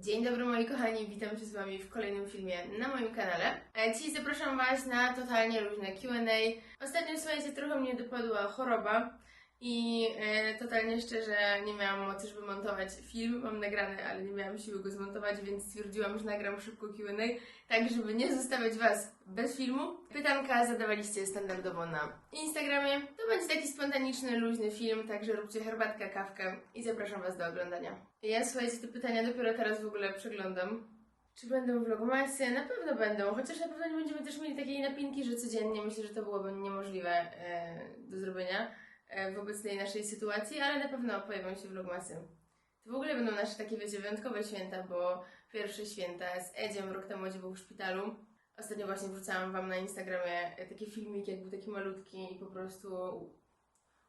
Dzień dobry moi kochani, witam się z Wami w kolejnym filmie na moim kanale. E, Dzisiaj zapraszam Was na totalnie luźne Q&A. Ostatnio, słuchajcie, trochę mnie dopadła choroba i e, totalnie szczerze nie miałam mocy, żeby montować film. Mam nagrany, ale nie miałam siły go zmontować, więc stwierdziłam, że nagram szybko Q&A, tak żeby nie zostawiać Was bez filmu. Pytanka zadawaliście standardowo na Instagramie. To będzie taki spontaniczny, luźny film, także róbcie herbatkę, kawkę i zapraszam Was do oglądania. Ja słuchajcie, te pytania dopiero teraz w ogóle przeglądam. Czy będą vlogmasy? Na pewno będą, chociaż na pewno nie będziemy też mieli takiej napinki, że codziennie myślę, że to byłoby niemożliwe e, do zrobienia w obecnej naszej sytuacji, ale na pewno pojawią się vlogmasy. To w ogóle będą nasze takie, wiecie, wyjątkowe święta, bo pierwsze święta z Edziem rok temu Edzie był w szpitalu. Ostatnio właśnie wrzucałam Wam na Instagramie e, taki filmik, jak był taki malutki i po prostu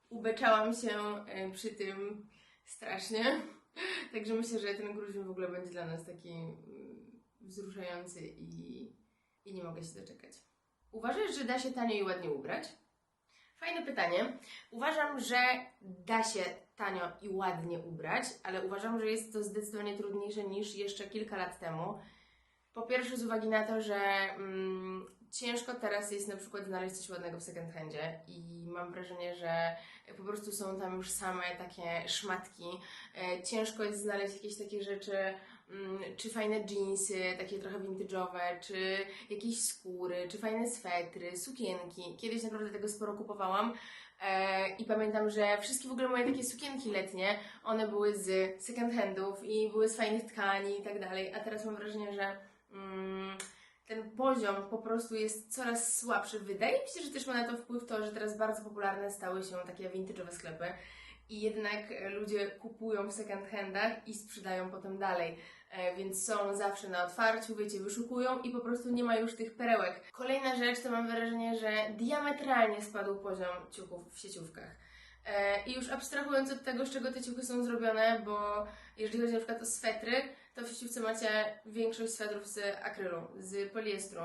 ubeczałam się e, przy tym strasznie. Także myślę, że ten grudzień w ogóle będzie dla nas taki mm, wzruszający i, i nie mogę się doczekać. Uważasz, że da się tanio i ładnie ubrać? Fajne pytanie. Uważam, że da się tanio i ładnie ubrać, ale uważam, że jest to zdecydowanie trudniejsze niż jeszcze kilka lat temu. Po pierwsze z uwagi na to, że mm, ciężko teraz jest na przykład znaleźć coś ładnego w second handzie i mam wrażenie, że po prostu są tam już same takie szmatki. E, ciężko jest znaleźć jakieś takie rzeczy, czy fajne jeansy, takie trochę vintage'owe, czy jakieś skóry, czy fajne swetry, sukienki. Kiedyś naprawdę tego sporo kupowałam. E, I pamiętam, że wszystkie w ogóle moje takie sukienki letnie, one były z second handów i były z fajnych tkani i tak dalej. A teraz mam wrażenie, że mm, ten poziom po prostu jest coraz słabszy. Wydaje mi się, że też ma na to wpływ to, że teraz bardzo popularne stały się takie vintage'owe sklepy i jednak ludzie kupują w second handach i sprzedają potem dalej. E, więc są zawsze na otwarciu, wiecie, wyszukują i po prostu nie ma już tych perełek. Kolejna rzecz to mam wrażenie, że diametralnie spadł poziom ciuchów w sieciówkach. E, I już abstrahując od tego, z czego te ciuchy są zrobione, bo jeżeli chodzi na przykład o swetry, to w sieciówce macie większość swetrów z akrylu, z poliestru.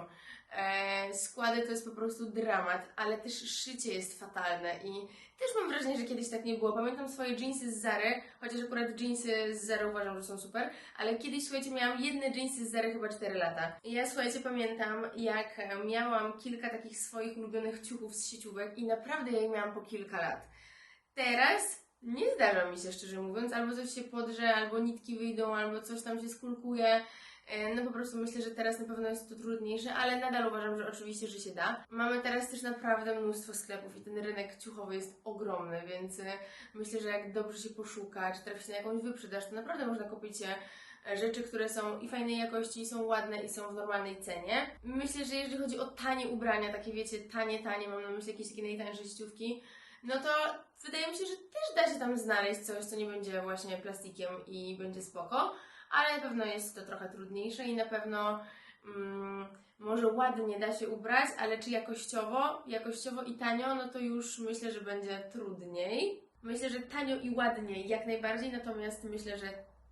E, składy to jest po prostu dramat, ale też szycie jest fatalne i też mam wrażenie, że kiedyś tak nie było. Pamiętam swoje jeansy z Zary, chociaż akurat jeansy z Zary uważam, że są super, ale kiedyś, słuchajcie, miałam jedne jeansy z Zary chyba 4 lata. I ja, słuchajcie, pamiętam, jak miałam kilka takich swoich ulubionych ciuchów z sieciówek i naprawdę ja je miałam po kilka lat. Teraz nie zdarza mi się, szczerze mówiąc, albo coś się podrze, albo nitki wyjdą, albo coś tam się skulkuje. E, No po prostu myślę, że teraz na pewno jest to trudniejsze, ale nadal uważam, że oczywiście, że się da. Mamy teraz też naprawdę mnóstwo sklepów i ten rynek ciuchowy jest ogromny, więc e, myślę, że jak dobrze się poszuka, czy trafi się na jakąś wyprzedaż, to naprawdę można kupić e, rzeczy, które są i fajnej jakości, i są ładne, i są w normalnej cenie. Myślę, że jeżeli chodzi o tanie ubrania, takie wiecie, tanie, tanie, mam na myśli jakieś takie najtańsze sieciówki, no to wydaje mi się, że też da się tam znaleźć coś, co nie będzie właśnie plastikiem i będzie spoko, ale na pewno jest to trochę trudniejsze i na pewno mm, może ładnie da się ubrać, ale czy jakościowo, jakościowo i tanio, no to już myślę, że będzie trudniej. Myślę, że tanio i ładnie jak najbardziej, natomiast myślę, że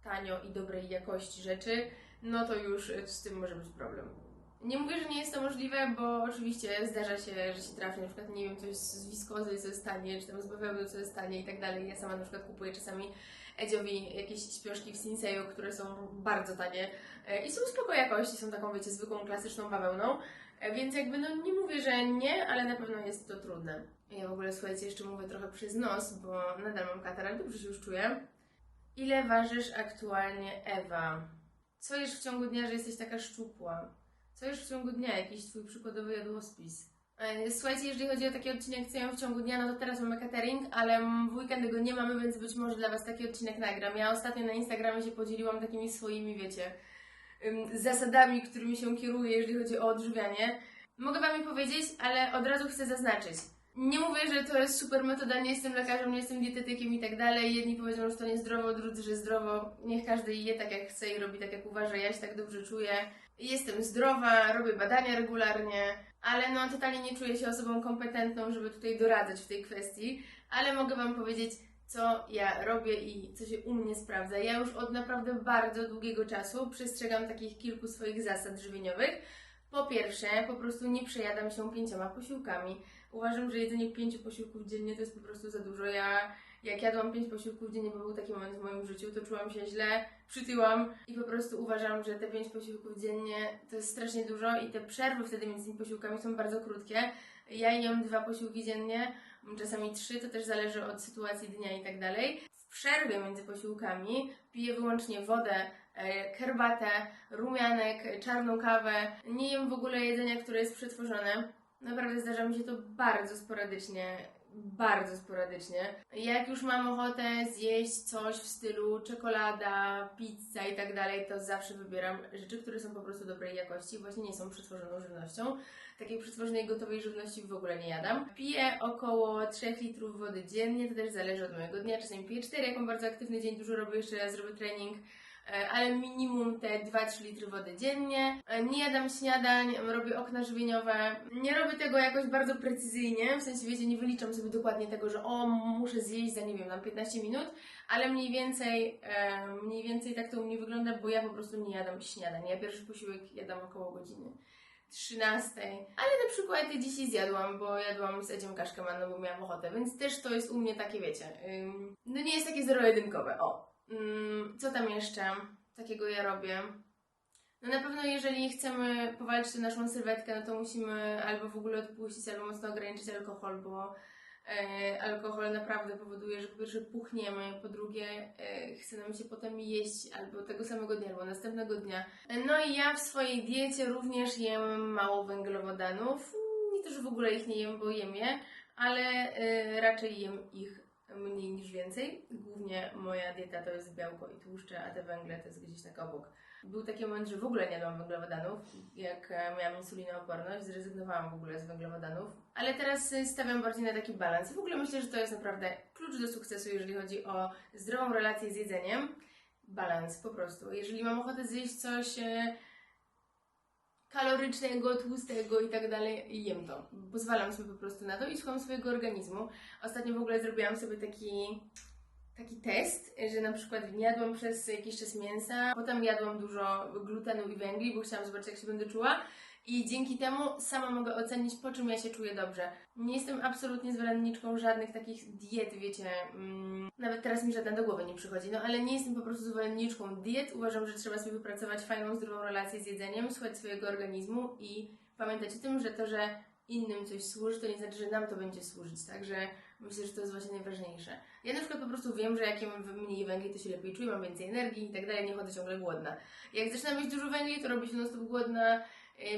tanio i dobrej jakości rzeczy, no to już z tym może być problem. Nie mówię, że nie jest to możliwe, bo oczywiście zdarza się, że się trafi na przykład, nie wiem, coś z wiskozy, co jest tanie, czy tam z bawełny, co jest tanie i tak dalej. Ja sama na przykład kupuję czasami Edziowi jakieś śpiążki w Sinseju, które są bardzo tanie e, i są spoko jakości, są taką, wiecie, zwykłą, klasyczną bawełną. E, Więc jakby, no nie mówię, że nie, ale na pewno jest to trudne. Ja w ogóle, słuchajcie, jeszcze mówię trochę przez nos, bo nadal mam katar, ale dobrze się już czuję. Ile ważysz aktualnie, Ewa? Co jesz w ciągu dnia, że jesteś taka szczupła? Co już w ciągu dnia? Jakiś twój przykładowy jadłospis? E, Słuchajcie, jeżeli chodzi o taki odcinek, co jem w ciągu dnia, no to teraz mamy catering, ale w weekend go nie mamy, więc być może dla Was taki odcinek nagram. Ja ostatnio na Instagramie się podzieliłam takimi swoimi, wiecie, zasadami, którymi się kieruję, jeżeli chodzi o odżywianie. Mogę Wam je powiedzieć, ale od razu chcę zaznaczyć. Nie mówię, że to jest super metoda, nie jestem lekarzem, nie jestem dietetykiem i tak dalej. Jedni powiedzą, że to niezdrowo, drudzy, że zdrowo. Niech każdy je tak jak chce i robi tak jak uważa. Ja się tak dobrze czuję. Jestem zdrowa, robię badania regularnie, ale no totalnie nie czuję się osobą kompetentną, żeby tutaj doradzać w tej kwestii, ale mogę Wam powiedzieć, co ja robię i co się u mnie sprawdza. Ja już od naprawdę bardzo długiego czasu przestrzegam takich kilku swoich zasad żywieniowych. Po pierwsze, po prostu nie przejadam się pięcioma posiłkami. Uważam, że jedzenie pięciu posiłków dziennie to jest po prostu za dużo. Ja jak jadłam pięć posiłków dziennie, bo był taki moment w moim życiu, to czułam się źle, przytyłam i po prostu uważam, że te pięć posiłków dziennie to jest strasznie dużo i te przerwy wtedy między tymi posiłkami są bardzo krótkie. Ja jem dwa posiłki dziennie, czasami trzy, to też zależy od sytuacji dnia i tak dalej. W przerwie między posiłkami piję wyłącznie wodę, e, herbatę, rumianek, czarną kawę. Nie jem w ogóle jedzenia, które jest przetworzone. Naprawdę zdarza mi się to bardzo sporadycznie. Bardzo sporadycznie. Jak już mam ochotę zjeść coś w stylu czekolada, pizza i tak dalej, to zawsze wybieram rzeczy, które są po prostu dobrej jakości, właśnie nie są przetworzoną żywnością. Takiej przetworzonej gotowej żywności w ogóle nie jadam. Piję około 3 litrów wody dziennie, to też zależy od mojego dnia. Czasami piję 4, jak mam bardzo aktywny dzień, dużo robię, jeszcze raz zrobię trening ale minimum te 2-3 litry wody dziennie. E, Nie jadam śniadań, robię okna żywieniowe. Nie robię tego jakoś bardzo precyzyjnie, w sensie wiecie, nie wyliczam sobie dokładnie tego, że o, muszę zjeść za, nie wiem, tam 15 minut, ale mniej więcej, e, mniej więcej tak to u mnie wygląda, bo ja po prostu nie jadam śniadań. Ja pierwszy posiłek jadam około godziny 13, ale na przykład dzisiaj zjadłam, bo jadłam z Edziem kaszkę bo miałam ochotę, więc też to jest u mnie takie, wiecie, no nie jest takie zero-jedynkowe, o. Ym, co tam jeszcze takiego ja robię? No na pewno jeżeli chcemy powalczyć o naszą sylwetkę, no to musimy albo w ogóle odpuścić, albo mocno ograniczyć alkohol, bo e, alkohol naprawdę powoduje, że po pierwsze puchniemy, po drugie e, chce nam się potem jeść albo tego samego dnia, albo następnego dnia. No i ja w swojej diecie również jem mało węglowodanów. Nie to, że w ogóle ich nie jem, bo jem je, ale e, raczej jem ich mniej niż więcej. Głównie moja dieta to jest białko i tłuszcze, a te węgle to jest gdzieś tak obok. Był taki moment, że w ogóle nie jadłam węglowodanów. Jak e, miałam insulinooporność, zrezygnowałam w ogóle z węglowodanów. Ale teraz e, stawiam bardziej na taki balans. W ogóle myślę, że to jest naprawdę klucz do sukcesu, jeżeli chodzi o zdrową relację z jedzeniem. Balans po prostu. Jeżeli mam ochotę zjeść coś e, kalorycznego, tłustego i tak dalej, jem to. Pozwalam sobie po prostu na to i słucham swojego organizmu. Ostatnio w ogóle zrobiłam sobie taki, taki test, że na przykład jadłam przez jakiś czas mięsa, potem jadłam dużo glutenu i węgli, bo chciałam zobaczyć, jak się będę czuła. I dzięki temu sama mogę ocenić, po czym ja się czuję dobrze. Nie jestem absolutnie zwolenniczką żadnych takich diet, wiecie. Mm, nawet teraz mi żadna do głowy nie przychodzi, no ale nie jestem po prostu zwolenniczką diet. Uważam, że trzeba sobie wypracować fajną, zdrową relację z jedzeniem, słuchać swojego organizmu i pamiętać o tym, że to, że innym coś służy, to nie znaczy, że nam to będzie służyć. Także myślę, że to jest właśnie najważniejsze. Ja na przykład po prostu wiem, że jak jem mniej węgli, to się lepiej czuję, mam więcej energii i tak dalej, nie chodzę ciągle głodna. Jak zaczynam mieć dużo węgli, to robię się non stop głodna,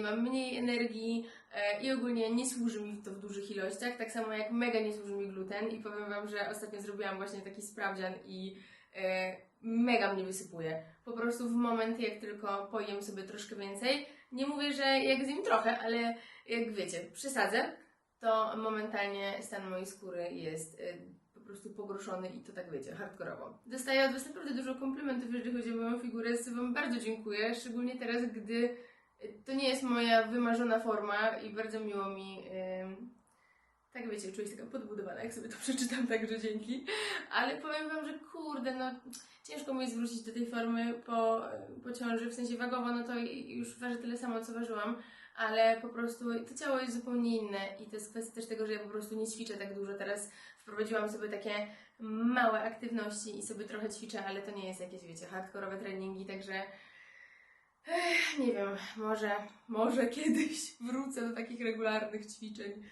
mam mniej energii e, i ogólnie nie służy mi to w dużych ilościach, tak samo jak mega nie służy mi gluten i powiem Wam, że ostatnio zrobiłam właśnie taki sprawdzian i e, mega mnie wysypuje. Po prostu w moment, jak tylko pojem sobie troszkę więcej, nie mówię, że jak zjem trochę, ale jak wiecie, przesadzę, to momentalnie stan mojej skóry jest po prostu pogorszony i to tak wiecie, hardkorowo. Dostaję od Was naprawdę dużo komplementów, jeżeli chodzi o moją figurę, z Wam bardzo dziękuję, szczególnie teraz, gdy to nie jest moja wymarzona forma i bardzo miło mi, tak wiecie, czuję się taka podbudowana, jak sobie to przeczytam, także dzięki. Ale powiem Wam, że kurde, no ciężko mi jest wrócić do tej formy po, po ciąży, w sensie wagowo, no to już ważę tyle samo, co ważyłam, ale po prostu to ciało jest zupełnie inne i to jest kwestia też tego, że ja po prostu nie ćwiczę tak dużo. Teraz wprowadziłam sobie takie małe aktywności i sobie trochę ćwiczę, ale to nie jest jakieś, wiecie, hardkorowe treningi, także nie wiem, może, może kiedyś wrócę do takich regularnych ćwiczeń,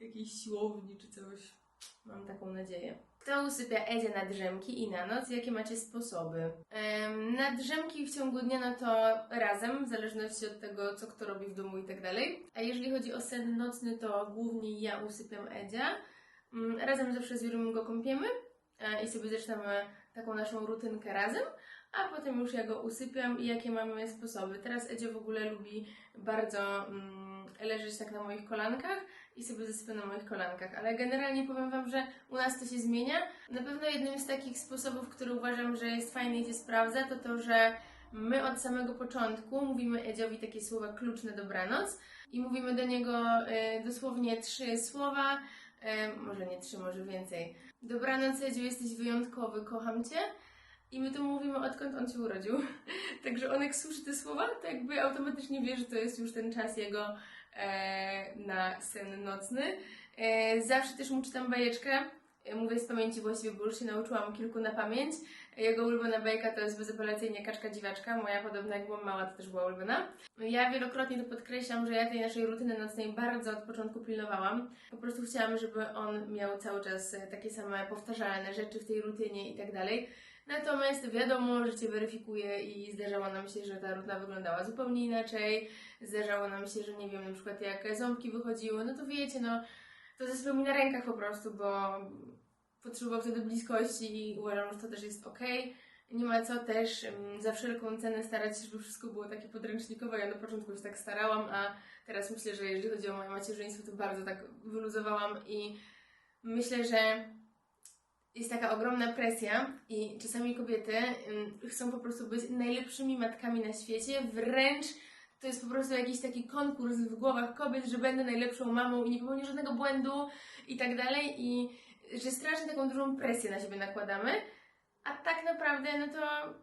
jakiejś siłowni czy coś. Mam taką nadzieję. Kto usypia Edzia na drzemki i na noc? Jakie macie sposoby? Em, na drzemki w ciągu dnia, no to razem, w zależności od tego, co kto robi w domu i tak dalej. A jeżeli chodzi o sen nocny, to głównie ja usypiam Edzia. Mm, Razem zawsze z Jurym go kąpiemy e, i sobie zaczynamy taką naszą rutynkę razem, a potem już ja go usypiam i jakie mamy sposoby. Teraz Edzio w ogóle lubi bardzo mm, leżeć tak na moich kolankach i sobie zasypiam na moich kolankach, ale generalnie powiem Wam, że u nas to się zmienia. Na pewno jednym z takich sposobów, który uważam, że jest fajny i się sprawdza, to to, że my od samego początku mówimy Edziowi takie słowa klucz na dobranoc i mówimy do niego e, dosłownie trzy słowa, e, może nie trzy, może więcej. Dobranoc Edziu, jesteś wyjątkowy, kocham Cię. I my to mówimy odkąd on się urodził. Także on jak słyszy te słowa, to jakby automatycznie wie, że to jest już ten czas jego e, na sen nocny. E, zawsze też mu czytam bajeczkę. Y, Mówię z pamięci właściwie, bo już się nauczyłam kilku na pamięć. Jego ulubiona bajka to jest bezapelacyjnie Kaczka Dziwaczka. Moja podobna jak byłam mała, to też była ulubiona. Ja wielokrotnie to podkreślam, że ja tej naszej rutyny nocnej bardzo od początku pilnowałam. Po prostu chciałam, żeby on miał cały czas e, takie same powtarzalne rzeczy w tej rutynie i tak dalej. Natomiast wiadomo, życie weryfikuje i zdarzało nam się, że ta rutyna wyglądała zupełnie inaczej. Zdarzało nam się, że nie wiem, na przykład jak ząbki wychodziły, no to wiecie, no to ze mi na rękach po prostu, bo potrzebował wtedy bliskości i uważam, że to też jest ok. Nie ma co też um, za wszelką cenę starać się, żeby wszystko było takie podręcznikowe. Ja na początku się tak starałam, a teraz myślę, że jeżeli chodzi o moje macierzyństwo, to bardzo tak wyluzowałam i myślę, że jest taka ogromna presja i czasami kobiety um, chcą po prostu być najlepszymi matkami na świecie, wręcz to jest po prostu jakiś taki konkurs w głowach kobiet, że będę najlepszą mamą i nie popełnię żadnego błędu i tak dalej i że strasznie taką dużą presję na siebie nakładamy, a tak naprawdę no to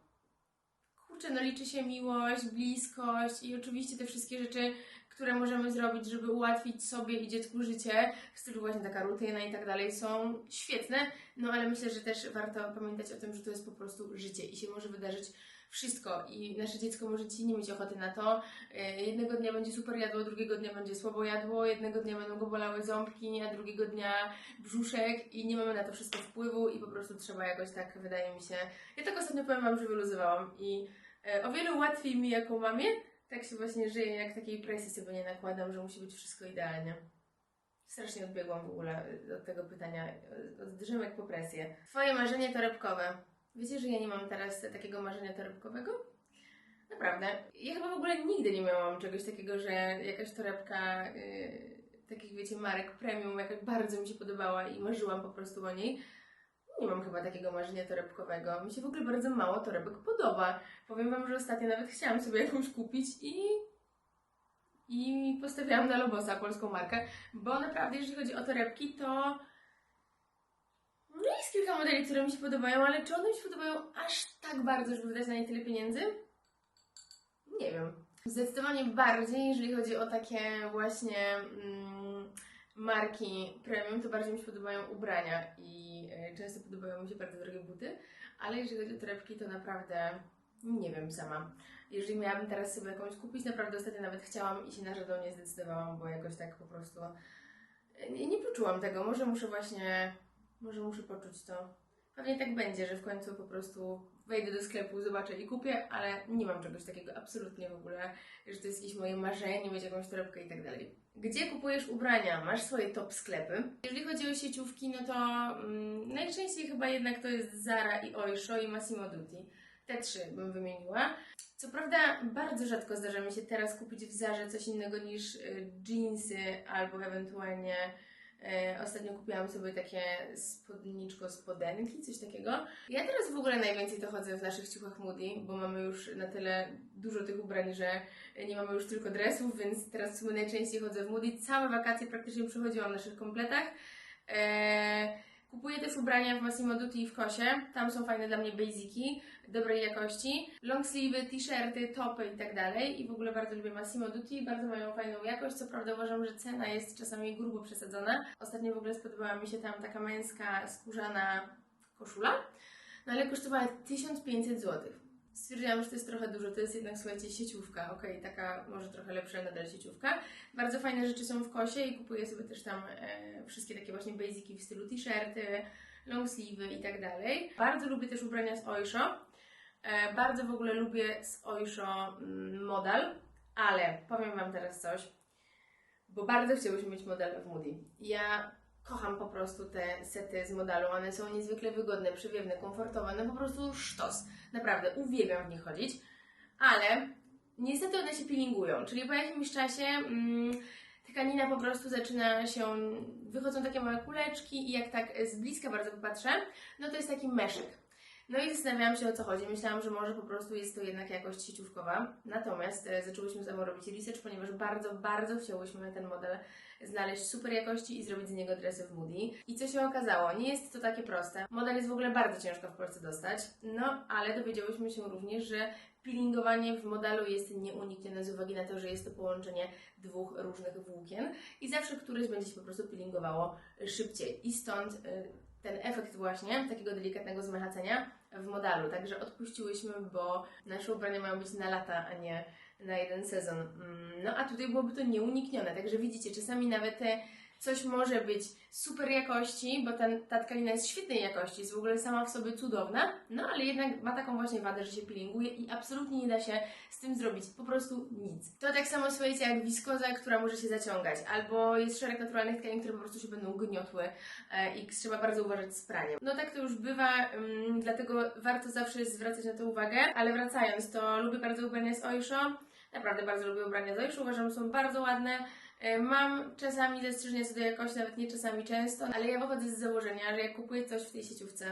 kurczę, no liczy się miłość, bliskość i oczywiście te wszystkie rzeczy, które możemy zrobić, żeby ułatwić sobie i dziecku życie, w stylu właśnie taka rutyna i tak dalej, są świetne, no ale myślę, że też warto pamiętać o tym, że to jest po prostu życie i się może wydarzyć wszystko i nasze dziecko może ci nie mieć ochoty na to. E, jednego dnia będzie super jadło, drugiego dnia będzie słabo jadło, jednego dnia będą go bolały ząbki, a drugiego dnia brzuszek i nie mamy na to wszystko wpływu i po prostu trzeba jakoś tak, wydaje mi się. Ja tak ostatnio powiem Wam, że wyluzowałam i e, o wiele łatwiej mi jako mamie, tak się właśnie żyje, jak takiej presji sobie nie nakładam, że musi być wszystko idealnie. Strasznie odbiegłam w ogóle od tego pytania, od drzemek po presję. Twoje marzenie torebkowe. Wiecie, że ja nie mam teraz takiego marzenia torebkowego? Naprawdę. Ja chyba w ogóle nigdy nie miałam czegoś takiego, że jakaś torebka yy, takich, wiecie, marek premium jakaś bardzo mi się podobała i marzyłam po prostu o niej. Nie mam chyba takiego marzenia torebkowego. Mi się w ogóle bardzo mało torebek podoba. Powiem Wam, że ostatnio nawet chciałam sobie jakąś kupić i i postawiłam na Lobosa, polską markę, bo naprawdę, jeżeli chodzi o torebki, to no jest kilka modeli, które mi się podobają, ale czy one mi się podobają aż tak bardzo, żeby wydać na nie tyle pieniędzy? Nie wiem. Zdecydowanie bardziej, jeżeli chodzi o takie właśnie mm, marki premium, to bardziej mi się podobają ubrania i y, często podobają mi się bardzo drogie buty, ale jeżeli chodzi o torebki, to naprawdę nie wiem sama. Jeżeli miałabym teraz sobie jakąś kupić, naprawdę ostatnio nawet chciałam i się na żaden nie zdecydowałam, bo jakoś tak po prostu nie, nie poczułam tego. Może muszę właśnie może muszę poczuć to. Pewnie tak będzie, że w końcu po prostu wejdę do sklepu, zobaczę i kupię, ale nie mam czegoś takiego absolutnie w ogóle, że to jest jakieś moje marzenie, mieć jakąś torebkę i tak dalej. Gdzie kupujesz ubrania? Masz swoje top sklepy? Jeżeli chodzi o sieciówki, no to mm, najczęściej chyba jednak to jest Zara i Oysho i Massimo Dutti. Te trzy bym wymieniła. Co prawda bardzo rzadko zdarza mi się teraz kupić w Zarze coś innego niż y, jeansy albo ewentualnie ostatnio kupiłam sobie takie spódniczko spodenki, coś takiego. Ja teraz w ogóle najwięcej to chodzę w naszych ciuchach Moody, bo mamy już na tyle dużo tych ubrań, że nie mamy już tylko dresów, więc teraz w sumie najczęściej chodzę w Moody. Całe wakacje praktycznie przechodziłam w naszych kompletach. Eee, Kupuję też ubrania w Massimo Dutti i w Kosie. Tam są fajne dla mnie basiki, dobrej jakości. Long sleeve, t-shirty, topy i tak dalej. I w ogóle bardzo lubię Massimo Dutti, bardzo mają fajną jakość. Co prawda uważam, że cena jest czasami grubo przesadzona. Ostatnio w ogóle spodobała mi się tam taka męska skórzana koszula, no ale kosztowała 1500 zł stwierdziłam, że to jest trochę dużo, to jest jednak, słuchajcie, sieciówka, okay, taka może trochę lepsza nadal sieciówka. Bardzo fajne rzeczy są w kosie i kupuję sobie też tam e, wszystkie takie właśnie basiki w stylu t-shirty, long sleeve i tak dalej. Bardzo lubię też ubrania z Oysho. E, bardzo w ogóle lubię z Oysho mm, model, ale powiem Wam teraz coś, bo bardzo chciałyśmy mieć model w Moody. Ja kocham po prostu te sety z modalu. One są niezwykle wygodne, przewiewne, komfortowe, no po prostu sztos. Naprawdę, uwielbiam w nich chodzić, ale niestety one się peelingują, czyli po jakimś czasie mm, tkanina po prostu zaczyna się, wychodzą takie małe kuleczki i jak tak z bliska bardzo popatrzę, no to jest taki meszyk. No i zastanawiałam się o co chodzi. Myślałam, że może po prostu jest to jednak jakość sieciówkowa. Natomiast e, zaczęłyśmy samo robić research, ponieważ bardzo, bardzo chciałyśmy ten model znaleźć super jakości i zrobić z niego dresy w Moody. I co się okazało? Nie jest to takie proste. Model jest w ogóle bardzo ciężko w Polsce dostać. No, ale dowiedziałyśmy się również, że peelingowanie w modelu jest nieuniknione z uwagi na to, że jest to połączenie dwóch różnych włókien i zawsze któreś będzie się po prostu peelingowało szybciej. I stąd y, ten efekt właśnie takiego delikatnego zmechacenia w modalu. Także odpuściłyśmy, bo nasze ubrania mają być na lata, a nie na jeden sezon. Mm, No a tutaj byłoby to nieuniknione. Także widzicie, czasami nawet te coś może być super jakości, bo ten, ta tkanina jest świetnej jakości, jest w ogóle sama w sobie cudowna, no ale jednak ma taką właśnie wadę, że się peelinguje i absolutnie nie da się z tym zrobić po prostu nic. To tak samo słuchajcie jak wiskoza, która może się zaciągać, albo jest szereg naturalnych tkanin, które po prostu się będą gniotły e, i trzeba bardzo uważać z praniem. No tak to już bywa, ym, dlatego warto zawsze zwracać na to uwagę, ale wracając, to lubię bardzo ubrania z Oysho, naprawdę bardzo lubię ubrania z Oysho, uważam, że są bardzo ładne, Mam czasami zastrzeżenia co do jakości, nawet nie czasami często, ale ja wychodzę z założenia, że jak kupuję coś w tej sieciówce,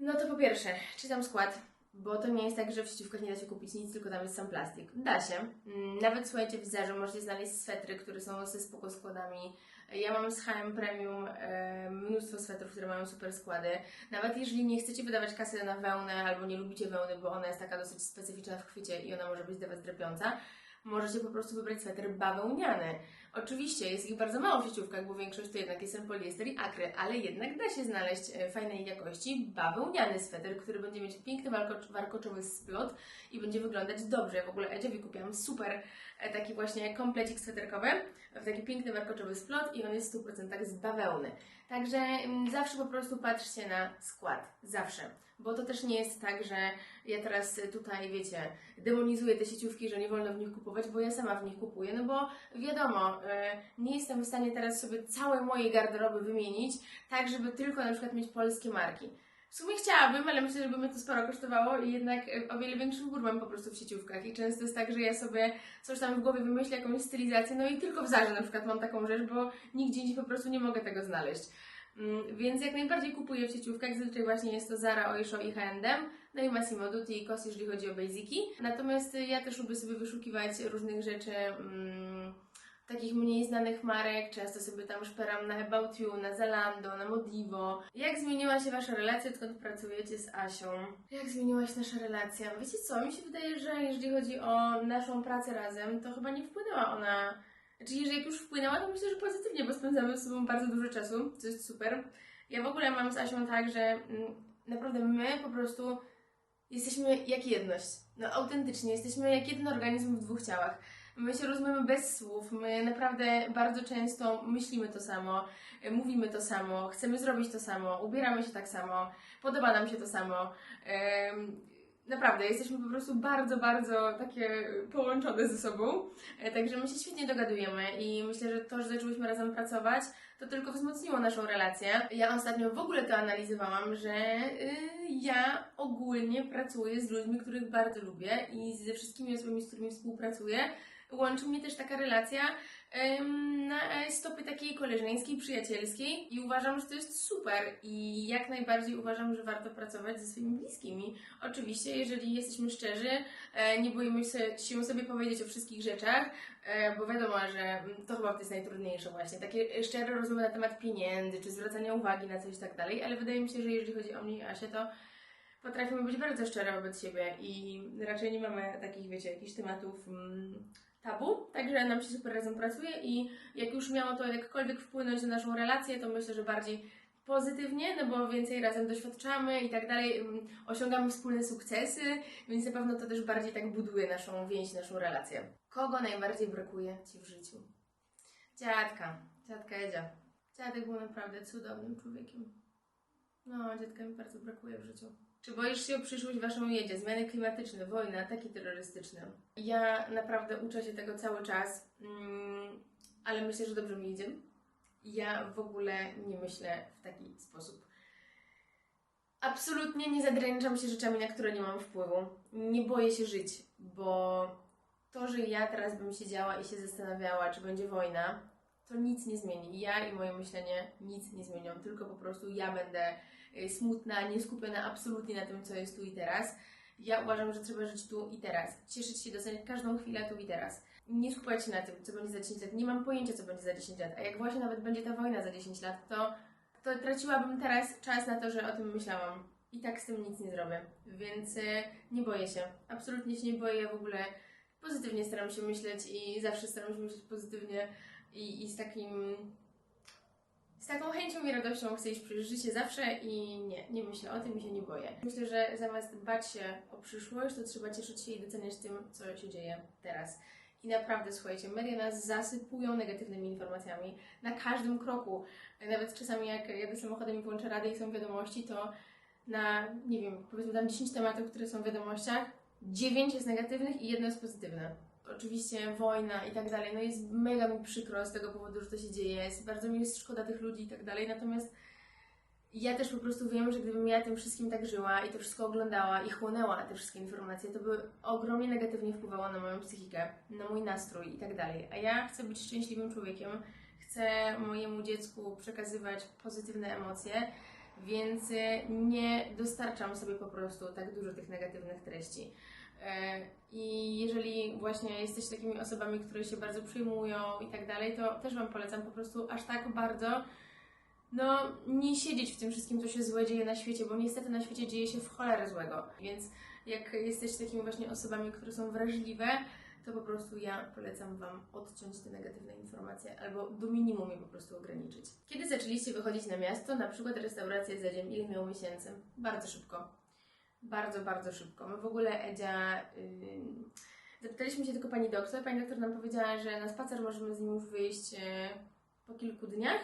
no to po pierwsze, czytam skład, bo to nie jest tak, że w sieciówkach nie da się kupić nic, tylko tam jest sam plastik. Da się. Mm, Nawet słuchajcie, w Zarze możecie znaleźć swetry, które są ze spoko składami. Ja mam z H&M Premium e, mnóstwo swetrów, które mają super składy. Nawet jeżeli nie chcecie wydawać kasy na wełnę albo nie lubicie wełny, bo ona jest taka dosyć specyficzna w chwycie i ona może być dla Was drapiąca, możecie po prostu wybrać sweter bawełniany. Oczywiście jest ich bardzo mało w sieciówkach, bo większość to jednak jest ten poliester i akry, ale jednak da się znaleźć e, fajnej jakości bawełniany sweter, który będzie mieć piękny warkocz, warkoczowy splot i będzie wyglądać dobrze. W ogóle Edziowi kupiłam super e, taki właśnie komplecik sweterkowy w taki piękny warkoczowy splot i on jest w 100% z bawełny. Także mm, zawsze po prostu patrzcie na skład. Zawsze. Bo to też nie jest tak, że ja teraz tutaj, wiecie, demonizuję te sieciówki, że nie wolno w nich kupować, bo ja sama w nich kupuję, no bo wiadomo, nie jestem w stanie teraz sobie całej mojej garderoby wymienić, tak żeby tylko na przykład mieć polskie marki. W sumie chciałabym, ale myślę, że by mnie to sporo kosztowało i jednak e, o wiele większy wybór mam po prostu w sieciówkach i często jest tak, że ja sobie coś tam w głowie wymyślę, jakąś stylizację, no i tylko w Zarze na przykład mam taką rzecz, bo nigdzie indziej po prostu nie mogę tego znaleźć. Mm, Więc jak najbardziej kupuję w sieciówkach, zazwyczaj właśnie jest to Zara, Oysho i H&M, no i Massimo Dutti i COS, jeżeli chodzi o basiki. Natomiast ja też lubię sobie wyszukiwać różnych rzeczy, mm, takich mniej znanych marek, często sobie tam szperam na About You, na Zalando, na Modivo. Jak zmieniła się Wasza relacja, odkąd pracujecie z Asią? Jak zmieniła się nasza relacja? Wiecie co, mi się wydaje, że jeżeli chodzi o naszą pracę razem, to chyba nie wpłynęła ona znaczy, jeżeli już wpłynęła, to myślę, że pozytywnie, bo spędzamy z sobą bardzo dużo czasu, co jest super. Ja w ogóle mam z Asią tak, że mm, naprawdę my po prostu jesteśmy jak jedność. No autentycznie, jesteśmy jak jeden organizm w dwóch ciałach. My się rozumiemy bez słów, my naprawdę bardzo często myślimy to samo, e, mówimy to samo, chcemy zrobić to samo, ubieramy się tak samo, podoba nam się to samo. Naprawdę, jesteśmy po prostu bardzo, bardzo takie połączone ze sobą. E, Także my się świetnie dogadujemy i myślę, że to, że zaczęłyśmy razem pracować, to tylko wzmocniło naszą relację. Ja ostatnio w ogóle to analizowałam, że y, ja ogólnie pracuję z ludźmi, których bardzo lubię i ze wszystkimi osobami, z którymi współpracuję. Łączy mnie też taka relacja na stopie takiej koleżeńskiej, przyjacielskiej i uważam, że to jest super i jak najbardziej uważam, że warto pracować ze swoimi bliskimi. Oczywiście, jeżeli jesteśmy szczerzy, e, nie boimy się, się sobie powiedzieć o wszystkich rzeczach, e, bo wiadomo, że mm, to chyba to jest najtrudniejsze właśnie, takie szczere rozmowy na temat pieniędzy, czy zwracania uwagi na coś i tak dalej, ale wydaje mi się, że jeżeli chodzi o mnie i Asię, to potrafimy być bardzo szczere wobec siebie i raczej nie mamy takich, wiecie, jakichś tematów mm, tabu, także nam się super razem pracuje i jak już miało to jakkolwiek wpłynąć na naszą relację, to myślę, że bardziej pozytywnie, no bo więcej razem doświadczamy i tak dalej, mm, osiągamy wspólne sukcesy, więc na pewno to też bardziej tak buduje naszą więź, naszą relację. Kogo najbardziej brakuje Ci w życiu? Dziadka, dziadka Edzia. Dziadek był naprawdę cudownym człowiekiem. No, dziadka mi bardzo brakuje w życiu. Czy boisz się o przyszłość waszą jedzie? Zmiany klimatyczne, wojna, ataki terrorystyczne. Ja naprawdę uczę się tego cały czas, mm, ale myślę, że dobrze mi idzie. Ja w ogóle nie myślę w taki sposób. Absolutnie nie zadręczam się rzeczami, na które nie mam wpływu. Nie boję się żyć, bo to, że ja teraz bym siedziała i się zastanawiała, czy będzie wojna, to nic nie zmieni. Ja i moje myślenie nic nie zmienią, tylko po prostu ja będę smutna, nie skupiona absolutnie na tym, co jest tu i teraz. Ja uważam, że trzeba żyć tu i teraz. Cieszyć się, doceniać każdą chwilę tu i teraz. Nie skupiać się na tym, co będzie za 10 lat. Nie mam pojęcia, co będzie za 10 lat. A jak właśnie nawet będzie ta wojna za 10 lat, to, to traciłabym teraz czas na to, że o tym myślałam. I tak z tym nic nie zrobię. Więc y, nie boję się. Absolutnie się nie boję. Ja w ogóle pozytywnie staram się myśleć i zawsze staram się myśleć pozytywnie i, i z takim z taką chęcią i radością chcę iść przez życie zawsze i nie, nie myślę o tym i się nie boję. Myślę, że zamiast bać się o przyszłość, to trzeba cieszyć się i doceniać tym, co się dzieje teraz. I naprawdę, słuchajcie, media nas zasypują negatywnymi informacjami na każdym kroku. Nawet czasami jak jadę samochodem i włączę radę i są wiadomości, to na, nie wiem, powiedzmy tam 10 tematów, które są w wiadomościach, 9 jest negatywnych i jedno jest pozytywne. Oczywiście wojna i tak dalej, no jest mega mi przykro z tego powodu, że to się dzieje, jest, bardzo mi jest szkoda tych ludzi i tak dalej, natomiast ja też po prostu wiem, że gdybym ja tym wszystkim tak żyła i to wszystko oglądała i chłonęła te wszystkie informacje, to by ogromnie negatywnie wpływało na moją psychikę, na mój nastrój i tak dalej. A ja chcę być szczęśliwym człowiekiem, chcę mojemu dziecku przekazywać pozytywne emocje, więc e, nie dostarczam sobie po prostu tak dużo tych negatywnych treści. E, I jeżeli właśnie jesteście takimi osobami, które się bardzo przejmują i tak dalej, to też Wam polecam po prostu aż tak bardzo no, nie siedzieć w tym wszystkim, co się złe dzieje na świecie, bo niestety na świecie dzieje się w cholerę złego. Więc jak jesteście takimi właśnie osobami, które są wrażliwe, to po prostu ja polecam Wam odciąć te negatywne informacje albo do minimum je po prostu ograniczyć. Kiedy zaczęliście wychodzić na miasto, na przykład restaurację z Edziem, ile miał miesięcy? Bardzo szybko. Bardzo, bardzo szybko. My w ogóle Edzia... Yy... Zapytaliśmy się tylko pani doktor. Pani doktor nam powiedziała, że na spacer możemy z nim wyjść yy, po kilku dniach.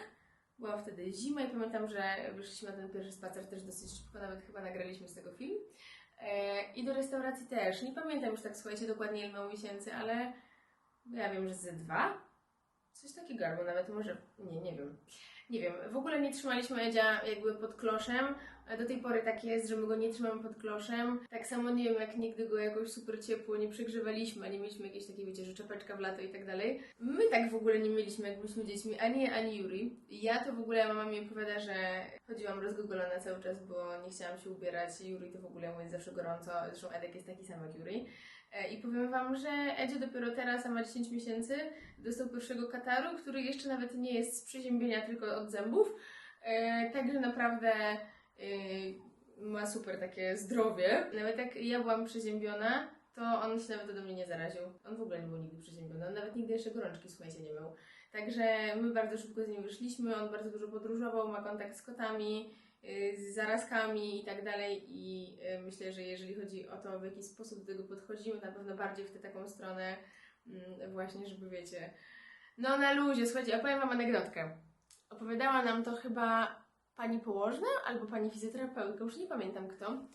Była wtedy zima i pamiętam, że wyszliśmy na ten pierwszy spacer też dosyć szybko, nawet chyba nagraliśmy z tego film. E, I do restauracji też. Nie pamiętam już tak, słuchajcie, dokładnie ile miał miesięcy, ale ja wiem, że ze dwa. Coś takiego, albo nawet może, nie, nie wiem. Nie wiem, w ogóle nie trzymaliśmy Edzia jakby pod kloszem. Do tej pory tak jest, że my go nie trzymamy pod kloszem. Tak samo nie wiem, jak nigdy go jakoś super ciepło nie przegrzewaliśmy, nie mieliśmy jakiejś takiej, wiecie, że czapeczka w lato i tak dalej. My tak w ogóle nie mieliśmy, jak byliśmy dziećmi, ani ani Yuri. Ja to w ogóle, mama mi opowiada, że chodziłam rozgogolona cały czas, bo nie chciałam się ubierać. Yuri to w ogóle jest zawsze gorąco, zresztą Edek jest taki sam jak Yuri. E, I powiem Wam, że Edzio dopiero teraz, a ma 10 miesięcy, dostał pierwszego kataru, który jeszcze nawet nie jest z przeziębienia, tylko od zębów. E, także naprawdę e, ma super takie zdrowie. Nawet jak ja byłam przeziębiona, to on się nawet ode mnie nie zaraził. On w ogóle nie był nigdy przeziębiony. On nawet nigdy jeszcze gorączki, słuchajcie, nie miał. Także my bardzo szybko z nim wyszliśmy, on bardzo dużo podróżował, ma kontakt z kotami, z zarazkami i tak dalej i y, myślę, że jeżeli chodzi o to, w jaki sposób do tego podchodzimy, na pewno bardziej w tę taką stronę mm, właśnie, żeby wiecie, no na luzie, słuchajcie, opowiem Wam anegdotkę. Opowiadała nam to chyba pani położna albo pani fizjoterapeutka, już nie pamiętam kto,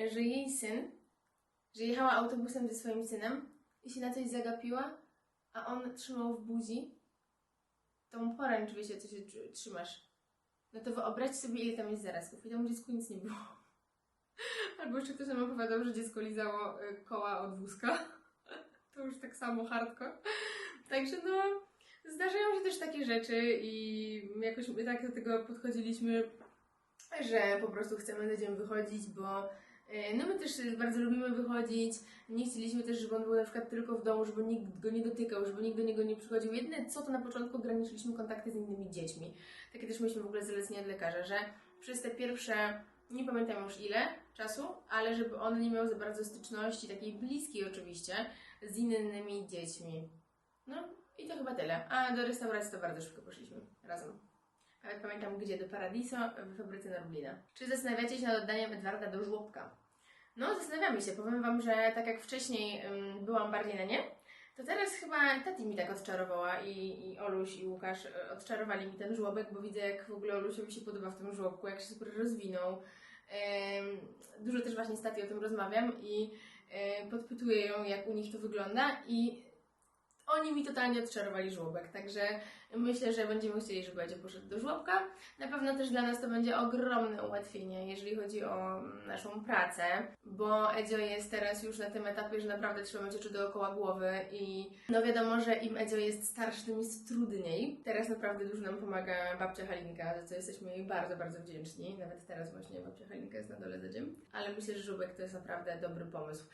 y, że jej syn, że jechała autobusem ze swoim synem i się na coś zagapiła, a on trzymał w buzi tą poręcz, wiecie, co się tr- trzymasz. No to wyobraź sobie, ile tam jest zarazków. I temu dziecku nic nie było. Albo jeszcze ktoś nam opowiadał, że dziecko lizało y, koła od wózka. To już tak samo hardcore. Także no, zdarzają się też takie rzeczy i jakoś my tak do tego podchodziliśmy, że po prostu chcemy na dzień wychodzić, bo no my też bardzo lubimy wychodzić. Nie chcieliśmy też, żeby on był na przykład tylko w domu, żeby nikt go nie dotykał, żeby nikt do niego nie przychodził. Jedyne co to na początku ograniczyliśmy kontakty z innymi dziećmi. Takie też mieliśmy w ogóle zalecenie od lekarza, że przez te pierwsze, nie pamiętam już ile czasu, ale żeby on nie miał za bardzo styczności, takiej bliskiej oczywiście, z innymi dziećmi. No i to chyba tyle. A do restauracji to bardzo szybko poszliśmy razem. Pamiętam gdzie, do Paradiso w fabryce Norblina. Czy zastanawiacie się nad oddaniem Edwarda do żłobka? No, zastanawiamy się. Powiem Wam, że tak jak wcześniej byłam bardziej na nie, to teraz chyba Tati mi tak odczarowała i, i Oluś i Łukasz y, odczarowali mi ten żłobek, bo widzę jak w ogóle Olusiowi się podoba w tym żłobku, jak się super rozwinął. Dużo też właśnie z Tati o tym rozmawiam i y, podpytuję ją, jak u nich to wygląda i oni mi totalnie odczarowali żłobek, także myślę, że będziemy chcieli, żeby Edzio poszedł do żłobka. Na pewno też dla nas to będzie ogromne ułatwienie, jeżeli chodzi o naszą pracę, bo Edzio jest teraz już na tym etapie, że naprawdę trzeba mieć oczy dookoła głowy i no wiadomo, że im Edzio jest starszy, tym jest trudniej. Teraz naprawdę dużo nam pomaga babcia Halinka, za co jesteśmy jej bardzo, bardzo wdzięczni. Nawet teraz właśnie babcia Halinka jest na dole z Edziem, ale myślę, że żłobek to jest naprawdę dobry pomysł.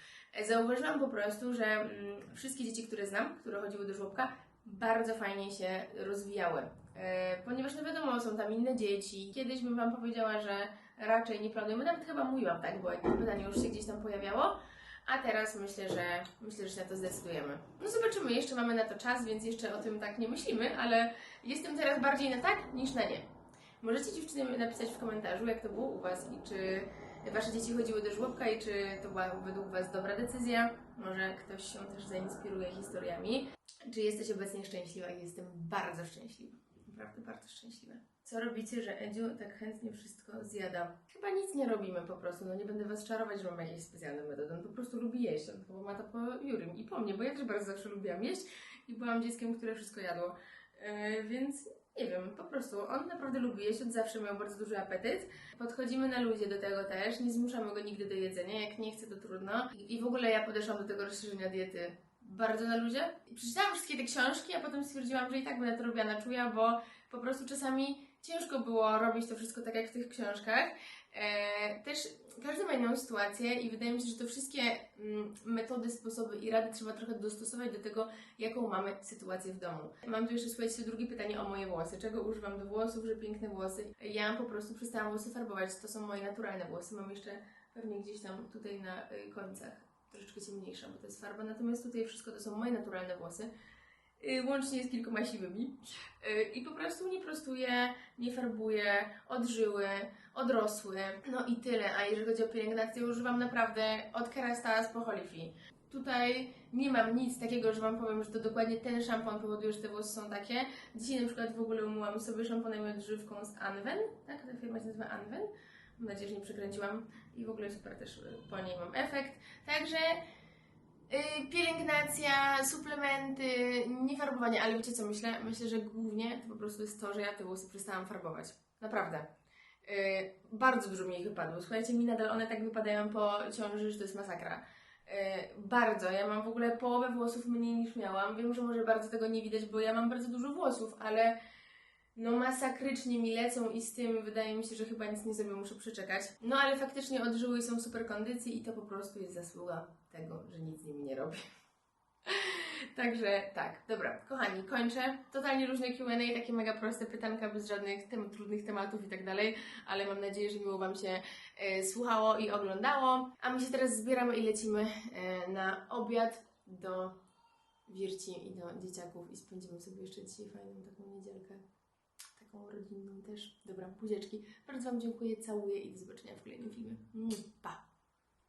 Zauważyłam po prostu, że mm, wszystkie dzieci, które znam, które chodziły do żłobka, bardzo fajnie się rozwijały. E, ponieważ no wiadomo, są tam inne dzieci. Kiedyś bym Wam powiedziała, że raczej nie planujemy, nawet chyba mówiłam tak, bo jakieś pytanie już się gdzieś tam pojawiało. A teraz myślę, że myślę, że się na to zdecydujemy. No zobaczymy, jeszcze mamy na to czas, więc jeszcze o tym tak nie myślimy, ale jestem teraz bardziej na tak niż na nie. Możecie dziewczyny napisać w komentarzu, jak to było u Was i czy Wasze dzieci chodziły do żłobka i czy to była według Was dobra decyzja. Może ktoś się też zainspiruje historiami. Czy jesteś obecnie szczęśliwa? Jestem bardzo szczęśliwa. Naprawdę bardzo szczęśliwa. Co robicie, że Edziu tak chętnie wszystko zjada? Chyba nic nie robimy po prostu. No nie będę Was czarować, że mam jakieś specjalne metody. On po prostu lubi jeść. On chyba ma to po Jurym i po mnie, bo ja też bardzo zawsze lubiłam jeść i byłam dzieckiem, które wszystko jadło. Yy, więc nie wiem, po prostu on naprawdę lubi jeść, od zawsze miał bardzo duży apetyt. Podchodzimy na luzie do tego też, nie zmuszamy go nigdy do jedzenia, jak nie chce to trudno. I w ogóle ja podeszłam do tego rozszerzenia diety bardzo na luzie. Przeczytałam wszystkie te książki, a potem stwierdziłam, że i tak będę to robiła na czuja, bo po prostu czasami ciężko było robić to wszystko tak jak w tych książkach. E, też każdy ma inną sytuację i wydaje mi się, że to wszystkie mm, metody, sposoby i rady trzeba trochę dostosować do tego, jaką mamy sytuację w domu. Mam tu jeszcze, słuchajcie, drugie pytanie o moje włosy. Czego używam do włosów, że piękne włosy? Ja po prostu przestałam włosy farbować. To są moje naturalne włosy. Mam jeszcze pewnie gdzieś tam tutaj na y, końcach troszeczkę ciemniejsza, bo to jest farba. Natomiast tutaj wszystko to są moje naturalne włosy. y, Łącznie z kilkoma siwymi. Y, I po prostu nie prostuję, nie farbuję, odżyły, odrosły. No i tyle. A jeżeli chodzi o pielęgnację, używam naprawdę od Kerastase po Holifi. Tutaj nie mam nic takiego, że Wam powiem, że to dokładnie ten szampon powoduje, że te włosy są takie. Dzisiaj na przykład w ogóle umyłam sobie szamponem i odżywką z Anwen, tak? Ta firma się nazywa Anwen. Mam nadzieję, że nie przekręciłam i w ogóle super też y, po niej mam efekt. Także y, pielęgnacja, suplementy, nie farbowanie, ale wiecie co myślę? Myślę, że głównie to po prostu jest to, że ja te włosy przestałam farbować. Naprawdę. Y, bardzo dużo mi ich wypadło. Słuchajcie, mi nadal one tak wypadają po ciąży, że to jest masakra. Y, bardzo. Ja mam w ogóle połowę włosów mniej niż miałam. Wiem, że może bardzo tego nie widać, bo ja mam bardzo dużo włosów, ale no masakrycznie mi lecą i z tym wydaje mi się, że chyba nic nie zrobię, muszę przeczekać. No ale faktycznie odżyły i są super kondycji i to po prostu jest zasługa tego, że nic z nimi nie robię. Także tak, dobra, kochani, kończę. Totalnie różne Q&A, takie mega proste pytanka, bez żadnych tem trudnych tematów i tak dalej, ale mam nadzieję, że miło Wam się e, słuchało i oglądało. A my się teraz zbieramy i lecimy e, na obiad do Wirci i do dzieciaków i spędzimy sobie jeszcze dzisiaj fajną taką niedzielkę. Taką rodzinną też. Dobra, buzieczki. Bardzo Wam dziękuję, całuję i do zobaczenia w kolejnym filmie. Pa!